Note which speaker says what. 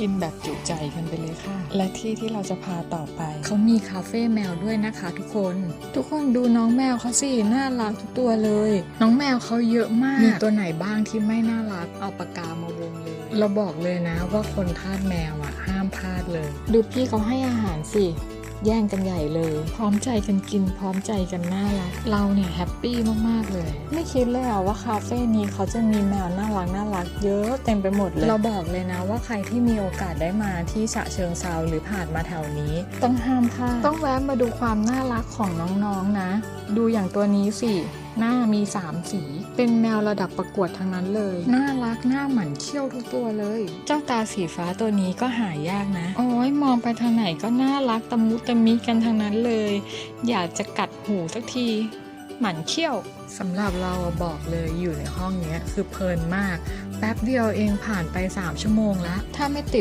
Speaker 1: กินแบบจุใจกันไปเลยค่ะ และที่ที่เราจะพาต่อไป
Speaker 2: เขามีคาเฟ่แมวด้วยนะคะทุกคน
Speaker 1: ทุกคนดูน้องแมวเขาสิน่ารักทุกตัวเลย
Speaker 2: น้องแมวเขาเยอะมาก
Speaker 1: มีตัวไหนบ้างที่ไม่น่ารัก
Speaker 2: เอาปากกามาวงเลยเราบอกเลยนะว่าคนทาสแมวอะห้ามพลาดเลย
Speaker 1: ดูพี่เขาให้อาหารสิ แย่งกันใหญ่เลย พร้อมใจกันกิน พร้อมใจกันน่ารัก เราเนี่ยแฮปปี้มากๆเลย ไม่คิดเลยอะว่าคาเฟ่นี้เขาจะมีแมวน่ารักน่ารักเยอะเต็มไปหมดเลย
Speaker 2: เราบอกเลยนะว่าใครที่มีโอกาสได้มาที่ฉะเชิงเซาหรือผ่านมาแถวนี้
Speaker 1: ต้องห้ามพลาด ต้องแวะมาดูความน่ารักของน้องๆนะดูอย่างตัวนี้สิ หน้ามีสามสี เป็นแมวระดับประกวดทั้งนั้นเลย น่ารักหน้าหมันเขี้ยวทุกตัวเลย เจ้าตาสีฟ้าตัวนี้ก็หายากนะ โอ้ยมองไปทางไหนก็น่ารักตะมุตะมิกันทั้งนั้นเลย อยากจะกัดหูสักที หมันเขี้ยว
Speaker 2: สำหรับเราอะบอกเลยอยู่ในห้องเนี้ยคือเพลินมาก แป๊บเดียวเองผ่านไป 3 ชั่วโมงแล้ว
Speaker 1: ถ้าไม่ติด